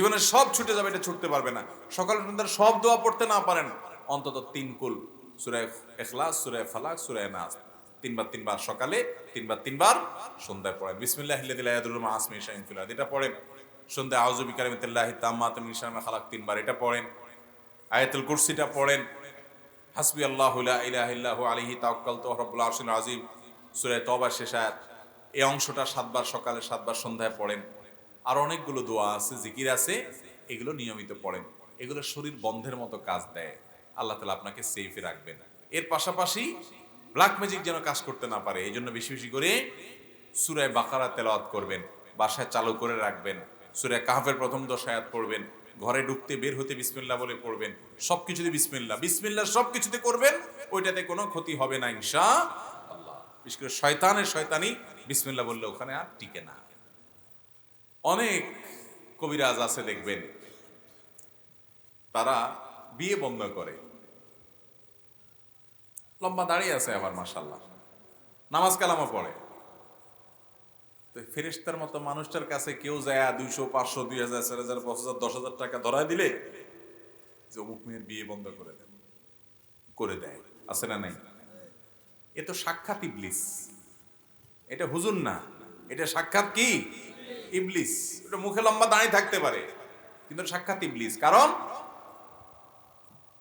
জীবনের সব ছুটে যাবে, এটা ছুটতে পারবে না। সকাল সন্ধ্যার সব দোয়া পড়তে না পারেন, অন্তত তিন কুল। সুরায় এখলাস সুরায় ফালাক সুরায় নাস। তিনবার তিনবার সকালে, তিনবার তিনবার সন্ধ্যায় পড়েন। বিসমিল্লাহ আসমি শাহিন ফিলাদ এটা পড়েন। সন্ধ্যায় আউজুবি কালিমতুল্লাহি তাম্মাত শাররি খালাক তিনবার, এটা পড়েন। আয়াতুল কুরসিটা পড়েন। হাসবি আল্লাহ লা ইলাহা ইল্লাহু আলাইহি তাওয়াক্কালতু রব্বুল আরশিল আযীম। সূরা তওবা শেষ আয়াত। এই অংশটা সাতবার সকালে, সাতবার সন্ধ্যায় পড়েন। আর অনেকগুলো দোয়া আছে, জিকির আছে, এগুলো নিয়মিত পড়েন। এগুলো শরীর বন্ধের মতো কাজ দেয়। আল্লাহ তালা আপনাকে সেফে রাখবেন। এর পাশাপাশি ব্ল্যাক ম্যাজিক যেন কাজ করতে না পারে, এই জন্য বেশি বেশি করে সুরায় বাকারা তেলাওয়াত করবেন, বাসায় চালু করে রাখবেন সুরায় কাহাফের প্রথম দশ আয়াত পড়বেন, ঘরে ঢুকতে বের হতে বিসমিল্লা বলে পড়বেন, সবকিছুতে বিসমিল্লা বিসমিল্লা সবকিছুতে করবেন, ওইটাতে কোনো ক্ষতি হবে না ইনশা আল্লাহ বিশেষ করে শয়তানের শয়তানি বিসমিল্লা বললে ওখানে আর টিকে না। অনেক কবিরাজ আছে দেখবেন। তারা বিয়ে বন্ধ করে। লম্বা দাঁড়িয়ে আছে আবার মাসাল্লাহ নামাজ কালামও পড়ে। তো ফেরেস্তার মতো মানুষটার কাছে কেউ যায় দুইশো, পাঁচশো, দুই হাজার, চার হাজার, পাঁচ হাজার, দশ হাজার টাকা ধরায় দিলে যে অমুক মেয়ের বিয়ে বন্ধ করে দেয়। করে দেয়। আছে না নাই? এ তো সাক্ষাৎ ইবলিস। এটা হুজুর না। এটা সাক্ষাৎ কি? ইবলিস। এটা মুখে লম্বা দাঁড়িয়ে থাকতে পারে, কিন্তু সাক্ষাৎ ইবলিস। কারণ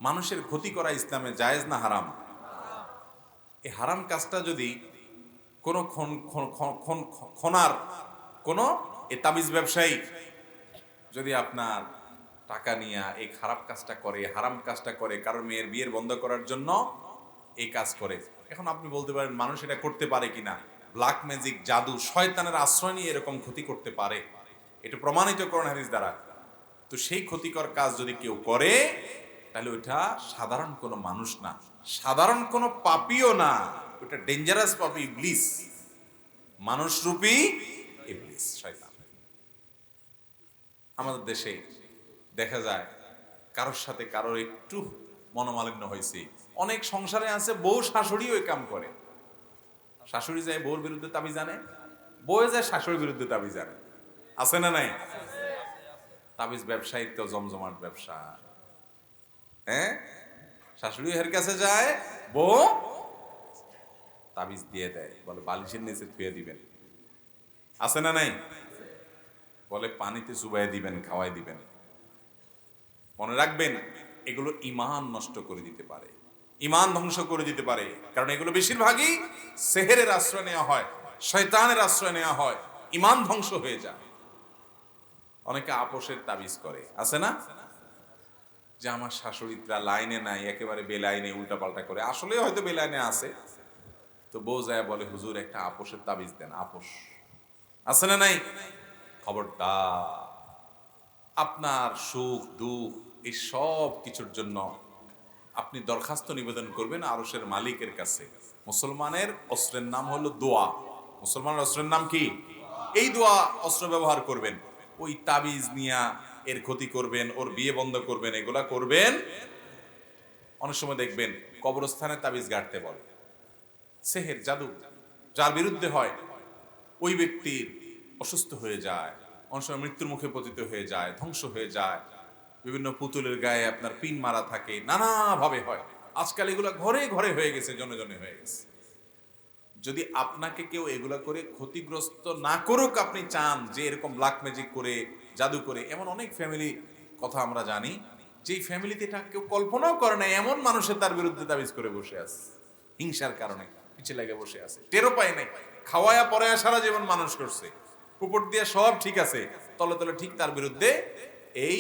মানুষের ক্ষতি করা ইসলামে জায়েজ না হারাম? এই হারাম কাজটা যদি কোনো খন, খন- খন- খন- খনার কোনো এ তাবিজ ব্যবসায়ী যদি আপনার টাকা নিয়ে এই খারাপ কাজটা করে, হারাম কাজটা করে কারণ মেয়ের বিয়ের বন্ধ করার জন্য এই কাজ করে, এখন আপনি বলতে পারেন মানুষ এটা করতে পারে কিনা? ব্ল্যাক ম্যাজিক, জাদু, শয়তানের আশ্রয় নিয়ে এরকম ক্ষতি করতে পারে। এটা প্রমাণিত করুন হাদিস দ্বারা। তো সেই ক্ষতিকর কাজ যদি কেউ করে, তাহলে ওইটা সাধারণ কোনো মানুষ না। সাধারণ কোনো পাপিও না। ওটা ডেঞ্জারাস পাপি ইবলিস। মানুষরূপী ইবলিস, শয়তান। আমাদের দেশে দেখা যায়, কারোর সাথে কারোর একটু মনোমালিন্য হয়েছে। অনেক সংসারে আছে, বউ শাশুড়িও এই কাম করে। শাশুড়ি যায় বউর বিরুদ্ধে দাবি জানে বউ যায় শাশুড়ির বিরুদ্ধে দাবি জানে আছে না নাই? তাবিজ ব্যবসায়িক তো জমজমাট ব্যবসা। হ্যাঁ? শাশুড়ি এর কাছে যায়, বউ তাবিজ দিয়ে দেয়। বলে, বালিশের নিচে ধুয়ে দিবেন। আছে না নাই? বলে, পানিতে চুবাই দিবেন, খাওয়াই দিবেন। মনে রাখবেন, এগুলো ইমান নষ্ট করে দিতে পারে। ইমান ধ্বংস করে দিতে পারে। কারণ এগুলো বেশিরভাগই সেহেরের আশ্রয় নেওয়া হয়, শয়তানের আশ্রয় নেওয়া হয়, ইমান ধ্বংস হয়ে যায়। অনেকে আপোষের তাবিজ করে, আছে না? যে আমার শাশুড়িরা লাইনে নাই, একেবারে বেলাইনে উল্টাপাল্টা করে। আসলে হয়তো বেলাইনে আছে। তো বউ যায় বলে, হুজুর, একটা আপোষের তাবিজ দেন, আপোষ। আছে না নাই? খবরটা আপনার সুখ, দুঃখ, এই সব কিছুর জন্য আপনি দরখাস্ত নিবেদন করবেন আরসের মালিকের কাছে। মুসলমানের অস্ত্রের নাম হলো দোয়া। মুসলমানের অস্ত্রের নাম কি? এই দোয়া অস্ত্র ব্যবহার করবেন। ওই তাবিজ নিয়া এর ক্ষতি করবেন, ওর বিয়ে বন্ধ করবেন, এগুলা করবেন। অনেক সময় দেখবেন কবরস্থানে তাবিজ গাড়তে বলে। সেহের জাদু, যার বিরুদ্ধে হয়, ওই ব্যক্তির অসুস্থ হয়ে যায়, অনেক সময় মৃত্যুর মুখে পতিত হয়ে যায়, ধ্বংস হয়ে যায়। বিভিন্ন পুতুলের গায়ে আপনার পিন মারা থাকে, নানাভাবে হয়। আজকাল এগুলো ঘরে ঘরে হয়ে গেছে, জনে জনে হয়ে গেছে। যদি আপনাকে কেউ এগুলা করে ক্ষতিগ্রস্ত না করুক, আপনি চান যে এরকম ব্ল্যাক ম্যাজিক করে, জাদু করে, এমন অনেক ফ্যামিলি কথা আমরা জানি, যেই ফ্যামিলিতে এটা কেউ কল্পনাও করে না এমন মানুষের তার বিরুদ্ধে তাবিজ করে বসে আছে। হিংসার কারণে পিছিয়ে লাগে বসে আছে। টেরো পায় নাই। খাওয়ায়া পরে সারা জীবন মানুষ করছে। উপর দিয়ে সব ঠিক আছে, তলে তলে ঠিক তার বিরুদ্ধে এই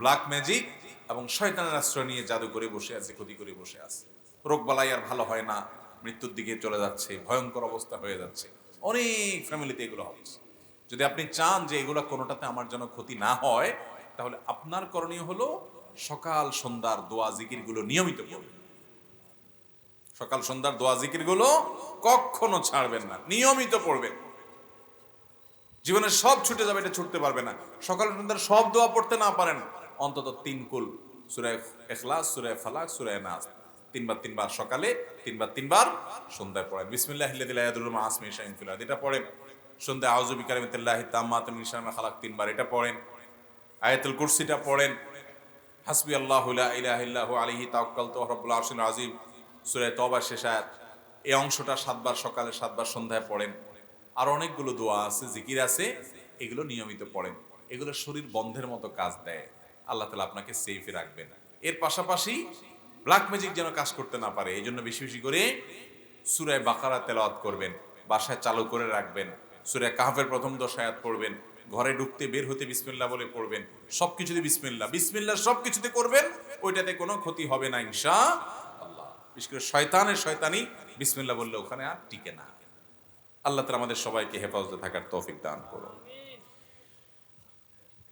ব্ল্যাক ম্যাজিক এবং শয়তানের আশ্রয় নিয়ে জাদু করে বসে আছে, ক্ষতি করে বসে আছে। রোগ বালাই আর ভালো হয় না, মৃত্যুর দিকে চলে যাচ্ছে, ভয়ঙ্কর অবস্থা হয়ে যাচ্ছে। অনেক ফ্যামিলিতে এগুলো হচ্ছে। যদি আপনি চান যে এগুলো কোনোটাতে আমার জন্য ক্ষতি না হয়, তাহলে আপনার করণীয় হলো সকাল সন্ধ্যার দোয়া জিকিরগুলো নিয়মিত করবেন সকাল সন্ধ্যার দোয়া জিকিরগুলো কখনো ছাড়বেন না, নিয়মিত পড়বেন। জীবনের সব ছুটে যাবে এটা ছুটতে পারবে না। সকাল সন্ধ্যার সব দোয়া পড়তে না পারেন অন্তত তিন কুল সুরায় এখলাস সুরায় ফালাক সুরায় নাস। তিনবার তিনবার সকালে, তিনবার তিনবার সন্ধ্যায় পড়েন। বিসমিল্লাহ আসমি ফিলাদ এটা পড়েন। সন্ধ্যায় আউজুবি কারিমতুল্লাহ তাম্মাতুল নিশানা খালাক তিনবার, এটা পড়েন। আয়াতুল কুরসিটা পড়েন। হাসবি আল্লাহ ইলাহ আলিহি তাওয়াক্কাল তো রব্বুল আরশিল আজিম সূরা তওবা শেষ আয়াত। এই অংশটা সাতবার সকালে, সাতবার সন্ধ্যায় পড়েন। আর অনেকগুলো দোয়া আছে, জিকির আছে, এগুলো নিয়মিত পড়েন। এগুলো শরীর বন্ধের মতো কাজ দেয়। আল্লাহ তালা আপনাকে সেফে রাখবেন। এর পাশাপাশি ব্ল্যাক ম্যাজিক যেন কাজ করতে না পারে এই জন্য বেশি বেশি করে সুরায় বাকারা তেলাওয়াত করবেন, বাসায় চালু করে রাখবেন, সুরায় কাহাফের প্রথম দশায়াত পড়বেন, ঘরে ঢুকতে বের হতে বিসমিল্লা বলে পড়বেন, সবকিছুতে বিসমিল্লা বিসমিল্লা সবকিছুতে করবেন, ওইটাতে কোনো ক্ষতি হবে না ইনশা আল্লাহ বিশেষ করে শয়তানের শয়তানি বিসমিল্লা বললে ওখানে আর টিকে না। আল্লাহ তালা আমাদের সবাইকে হেফাজতে থাকার তৌফিক দান করুন।